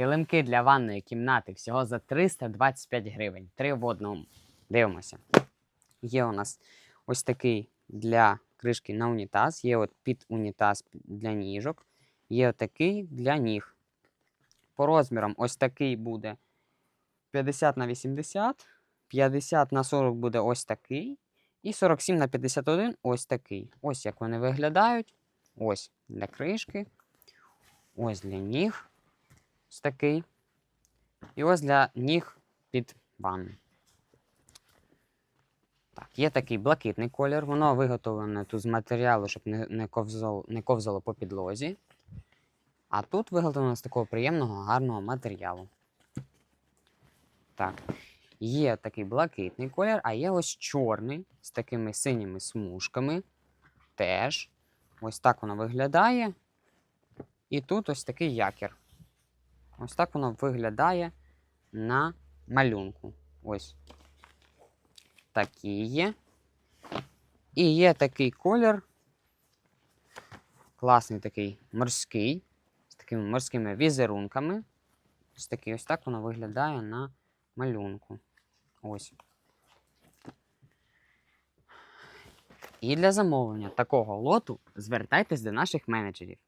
Килимки для ванної кімнати всього за 325 гривень. Три в одному. Дивимося. Є у нас ось такий для кришки на унітаз, є от під унітаз для ніжок, є отакий для ніг. По розмірам ось такий буде 50 на 80, 50 на 40 буде ось такий. І 47 на 51 ось такий. Ось як вони виглядають. Ось для кришки. Ось для ніг. Ось такий. І ось для ніг під ванну. Так, є такий блакитний колір. Воно виготовлене тут з матеріалу, щоб не, не, ковзало, не ковзало по підлозі. А тут виготовлено з такого приємного, гарного матеріалу. Так. Є такий блакитний колір, а є ось чорний з такими синіми смужками. Теж. Ось так воно виглядає. І тут ось такий якір. Ось так воно виглядає на малюнку. Ось. Такі є. І є такий колір. Класний такий морський. З такими морськими візерунками. Ось такий ось так воно виглядає на малюнку. Ось. І для замовлення такого лоту звертайтесь до наших менеджерів.